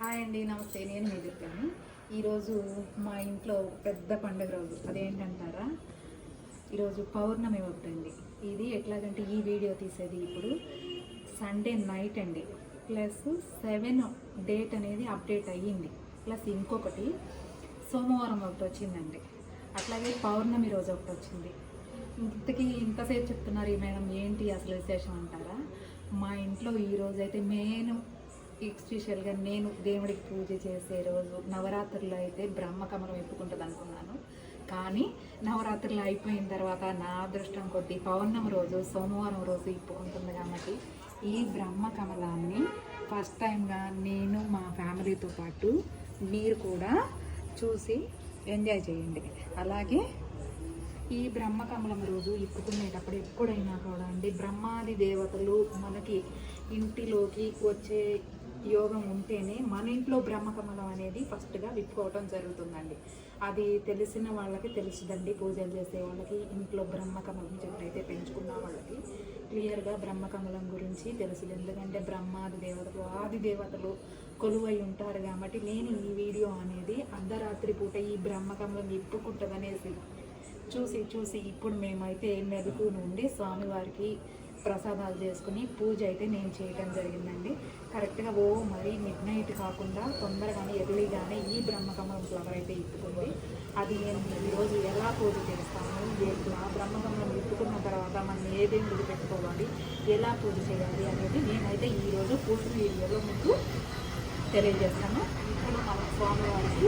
Hi అండి నమస్తే. నేను మీ దుర్గాని ఈరోజు మా ఇంట్లో పెద్ద పండుగ రోజు. అదేంటంటారా? ఈరోజు పౌర్ణమి ఒకటండి. ఇది ఎట్లాగంటే ఈ వీడియో తీసేది ఇప్పుడు సండే నైట్ అండి. ప్లస్ సెవెన్ డేట్ అనేది అప్డేట్ అయ్యింది. ప్లస్ ఇంకొకటి సోమవారం ఒకటి వచ్చిందండి. అట్లాగే పౌర్ణమి రోజు ఒకటి వచ్చింది. ఇంతకీ ఇంతసేపు చెప్తున్నారు ఈ మేడం ఏంటి అసలు విశేషం అంటారా? మా ఇంట్లో ఈరోజైతే అయితే మెయిన్ ఎక్స్పెషల్గా నేను దేవుడికి పూజ చేసే రోజు నవరాత్రులు అయితే బ్రహ్మకమలం ఎత్తుకుంటుంది అనుకున్నాను. కానీ నవరాత్రులు అయిపోయిన తర్వాత నా అదృష్టం కొద్దీ పౌర్ణమి రోజు సోమవారం రోజు ఇప్పుకుంటుంది కాబట్టి ఈ బ్రహ్మకమలాన్ని ఫస్ట్ టైంగా నేను మా ఫ్యామిలీతో పాటు మీరు కూడా చూసి ఎంజాయ్ చేయండి. అలాగే ఈ బ్రహ్మకమలం రోజు ఇప్పుకునేటప్పుడు ఎప్పుడైనా కూడా అండి బ్రహ్మాది దేవతలు మనకి ఇంటిలోకి వచ్చే యోగం ఉంటేనే మన ఇంట్లో బ్రహ్మకమలం అనేది ఫస్ట్గా విప్పుకోవటం జరుగుతుందండి. అది తెలిసిన వాళ్ళకి తెలుసుదండి పూజలు చేసే వాళ్ళకి. ఇంట్లో బ్రహ్మకమలం చెట్టయితే పెంచుకున్న వాళ్ళకి క్లియర్గా బ్రహ్మకమలం గురించి తెలుసు ఎందుకంటే బ్రహ్మాది దేవతలు ఆది దేవతలు కొలువై ఉంటారు కాబట్టి నేను ఈ వీడియో అనేది అర్ధరాత్రి పూట ఈ బ్రహ్మకమలం ఇప్పుకుంటుందనేసి చూసి చూసి ఇప్పుడు మేమైతే మెలకు నుండి స్వామివారికి ప్రసాదాలు చేసుకుని పూజ అయితే నేను చేయడం జరిగిందండి. కరెక్ట్గా ఓ మరి మిడ్ నైట్ కాకుండా తొందరగానే ఎర్లీగానే ఈ బ్రహ్మకమలం ఫ్లవర్ అయితే ఇప్పుకుంది. అది నేను ఈరోజు ఎలా పూజ చేస్తాను? ఆ బ్రహ్మకమలం ఇప్పుకున్న తర్వాత మనం ఏదేం దేవుడికి పెట్టుకోవాలి? ఎలా పూజ చేయాలి అనేది నేనైతే ఈరోజు పూజ వీడియోలో మీకు తెలియజేస్తాను. ఇప్పుడు మన స్వామివారికి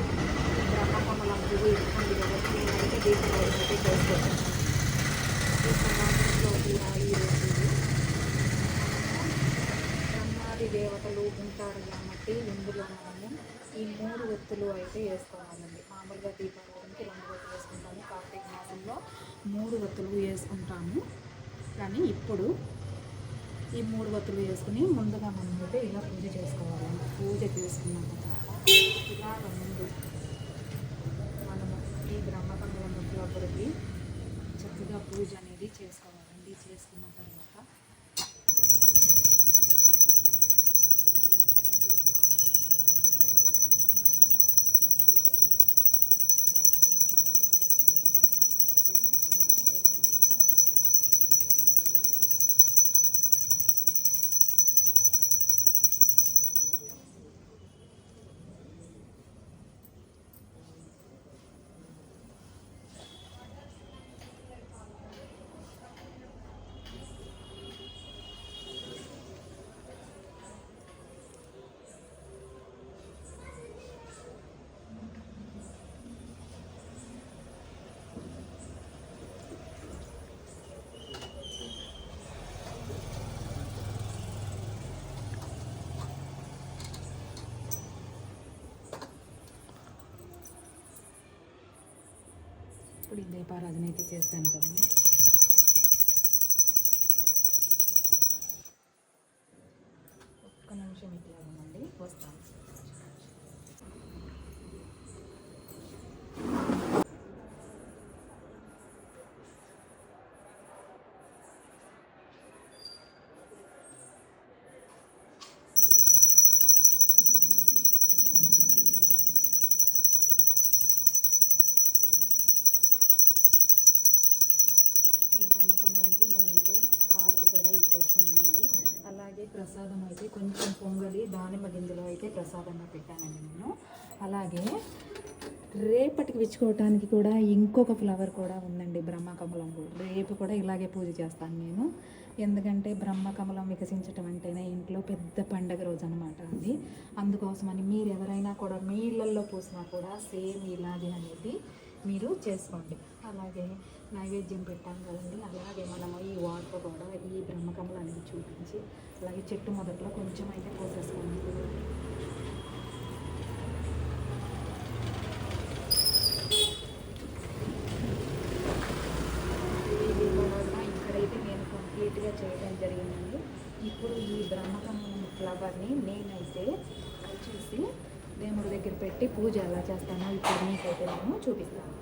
బ్రహ్మకమలం పూజ ఇస్తుంది కాబట్టి నేనైతే దీపావళి అయితే చేసుకుంటాను ఈ సమాజంలో ఇలా ఈ రోజు ఇది. బ్రహ్మాది దేవతలు ఉంటారు కాబట్టి ఇందులో మనము ఈ మూడు ఒత్తులు అయితే వేసుకోవాలండి. మామూలుగా దీపావళికి రెండు ఒత్తులు వేసుకుంటాము. కార్తీక మాసంలో మూడు ఒత్తులు వేసుకుంటాము. కానీ ఇప్పుడు ఈ మూడు వత్తులు వేసుకుని ముందుగా మనం అయితే ఇలా పూజ చేసుకోవాలండి. పూజ చేసుకున్న తర్వాత ఇలాగ ముందు మనము ఈ బ్రహ్మకండం లోపలికి చక్కగా పూజ అనేది చేసుకోవాలండి. చేసుకున్న తర్వాత ఇప్పుడు ఈ దీపారాధన అయితే చేస్తాను కదండి. ఒక్క నిమిషం ఇట్లా ఉండండి వస్తాను ఈ బ్రహ్మకమలంకి నేనైతే హారతి కూడా ఇచ్చేస్తున్నానండి అలాగే ప్రసాదం అయితే కొంచెం పొంగలి దానిమ్మ గింజలో అయితే ప్రసాదంగా పెట్టానండి నేను. అలాగే రేపటికి విచ్చుకోవటానికి కూడా ఇంకొక ఫ్లవర్ కూడా ఉందండి బ్రహ్మకమలం కూడా. రేపు కూడా ఇలాగే పూజ చేస్తాను నేను. ఎందుకంటే బ్రహ్మకమలం వికసించటం అంటేనే ఇంట్లో పెద్ద పండగ రోజు అనమాట అది అందుకోసమని మీరు ఎవరైనా కూడా మీ ఇళ్ళల్లో పూసినా కూడా సేమ్ ఇలాగే అనేది మీరు చేసుకోండి. అలాగే నైవేద్యం పెట్టాం కదండి. అలాగే మనము ఈ వాటర్ కూడా ఈ బ్రహ్మకమలు అనేది చూపించి అలాగే చెట్టు మొదట్లో కొంచెం అయితే పోసేసుకోండి ఇది కూడా ఇక్కడైతే నేను కంప్లీట్గా చేయడం జరిగిందండి ఇప్పుడు ఈ బ్రహ్మకమలం ఫ్లవర్ని నేనైతే వచ్చేసి దేవుడి దగ్గర పెట్టి పూజ ఎలా చేస్తానో ఇప్పుడు మీకైతే నేను చూపిస్తాను.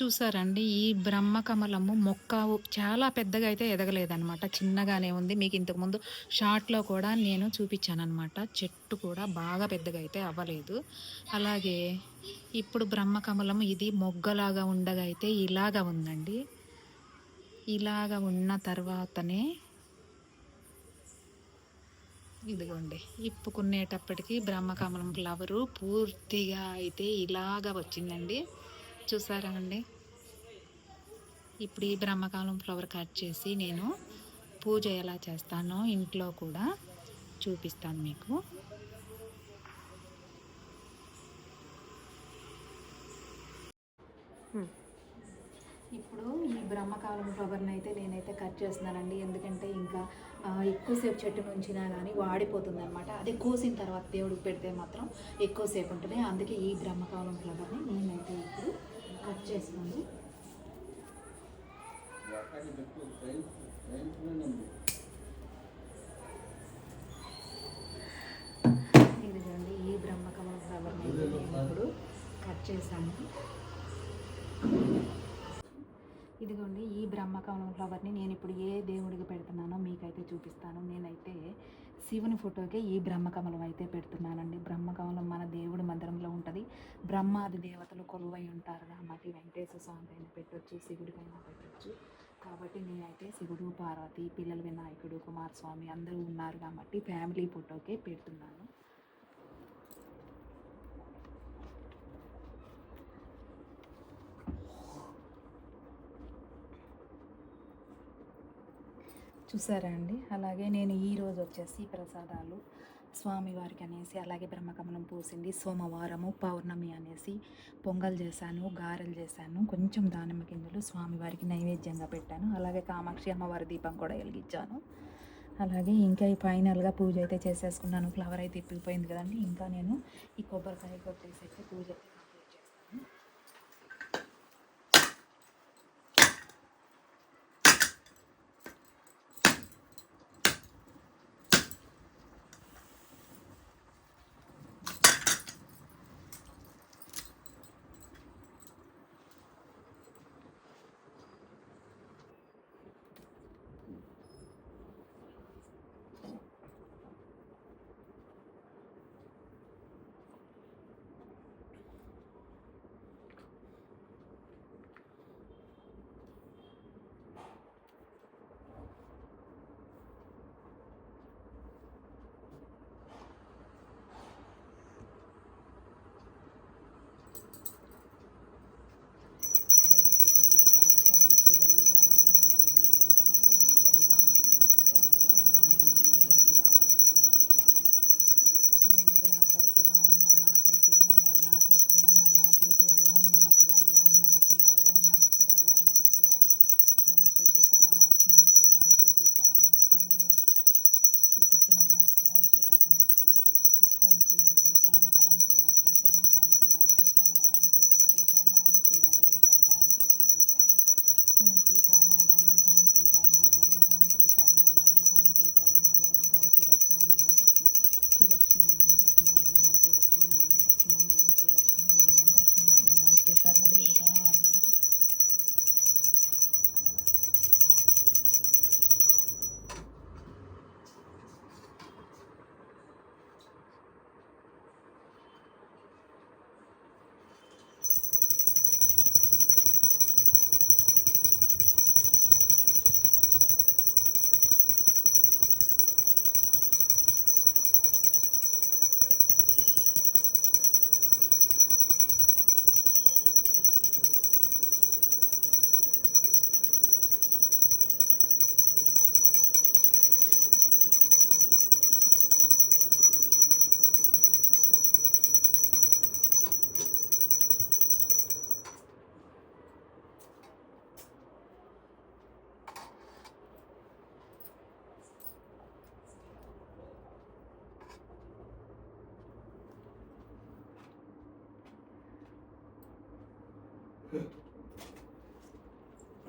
చూసారండి. ఈ బ్రహ్మకమలము మొక్క చాలా పెద్దగా అయితే ఎదగలేదనమాట చిన్నగానే ఉంది. మీకు ఇంతకుముందు షార్ట్లో కూడా నేను చూపించాను అనమాట చెట్టు కూడా బాగా పెద్దగా అయితే అవ్వలేదు. అలాగే ఇప్పుడు బ్రహ్మకమలం ఇది మొగ్గలాగా ఉండగా అయితే ఇలాగా ఉందండి. ఇలాగ ఉన్న తర్వాతనే ఇదిగోండి. ఇప్పుకునేటప్పటికి బ్రహ్మకమలం ఫ్లవరు పూర్తిగా అయితే ఇలాగ వచ్చిందండి. చూసారా అండి? ఇప్పుడు ఈ బ్రహ్మకాలం ఫ్లవర్ కట్ చేసి నేను పూజ ఎలా చేస్తానో ఇంట్లో కూడా చూపిస్తాను మీకు. ఇప్పుడు ఈ బ్రహ్మకాలం ఫ్లవర్ని అయితే నేనైతే కట్ చేస్తున్నానండి. ఎందుకంటే ఇంకా ఎక్కువసేపు చెట్టు నుంచినా కానీ వాడిపోతుంది అనమాట అదే కోసిన తర్వాత దేవుడికి పెడితే మాత్రం ఎక్కువసేపు ఉంటుంది. అందుకే ఈ బ్రహ్మకాలం ఫ్లవర్ని నేనైతే ఇప్పుడు కట్ చేసుకోండి ఇదిగోండి ఈ బ్రహ్మకమలం ఫ్లవర్ని అయితే నేను ఇప్పుడు కట్ చేశాను. ఇదిగోండి ఈ బ్రహ్మకమలం ఫ్లవర్ని నేను ఇప్పుడు ఏ దేవుడికి పెడుతున్నానో మీకైతే చూపిస్తాను. నేనైతే శివుని ఫోటోకే ఈ బ్రహ్మకమలం అయితే పెడుతున్నానండి. బ్రహ్మకమలం మన దేవుడి మందిరంలో ఉంటుంది. బ్రహ్మాది దేవతలు కొలువై ఉంటారు కాబట్టి వెంకటేశ్వర స్వామి పైన పెట్టొచ్చు శివుడికైనా పెట్టొచ్చు. కాబట్టి నేనైతే శివుడు పార్వతి పిల్లల వినాయకుడు కుమారస్వామి అందరూ ఉన్నారు కాబట్టి ఫ్యామిలీ ఫోటోకే పెడుతున్నాను. చూసారా అండి? అలాగే నేను ఈరోజు వచ్చేసి ప్రసాదాలు స్వామివారికి అనేసి అలాగే బ్రహ్మకమలం పూసింది. సోమవారము పౌర్ణమి అనేసి పొంగల్ చేశాను గారెలు చేశాను కొంచెం దానిమ్మ గింజలు స్వామివారికి నైవేద్యంగా పెట్టాను. అలాగే కామాక్షి అమ్మవారి దీపం కూడా వెలిగించాను. అలాగే ఇంకా ఈ ఫైనల్గా పూజ అయితే చేసేసుకున్నాను. ఫ్లవర్ అయితే ఇప్పిపోయింది కదండి. ఇంకా నేను ఈ కొబ్బరికాయ వచ్చేసి అయితే పూజ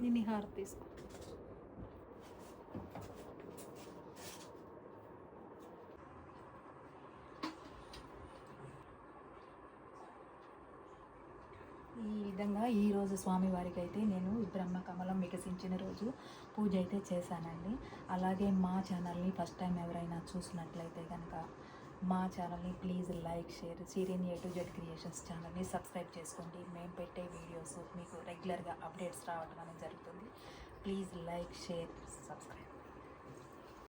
నేను ఈ తీసుకో. ఈ విధంగా ఈరోజు స్వామివారికి అయితే నేను బ్రహ్మ కమలం వికసించిన రోజు పూజ అయితే చేశానండి. అలాగే మా ఛానల్ని ఫస్ట్ టైం ఎవరైనా చూసినట్లయితే కనుక మా ఛానల్ని ప్లీజ్ లైక్ షేర్ సిరియన్ ఏ టు జెడ్ క్రియేషన్స్ ఛానల్ని సబ్స్క్రైబ్ చేసుకోండి. మేము పెట్టే వీడియోస్ మీకు రెగ్యులర్గా అప్డేట్స్ రావడం అనేది జరుగుతుంది. Please like share subscribe.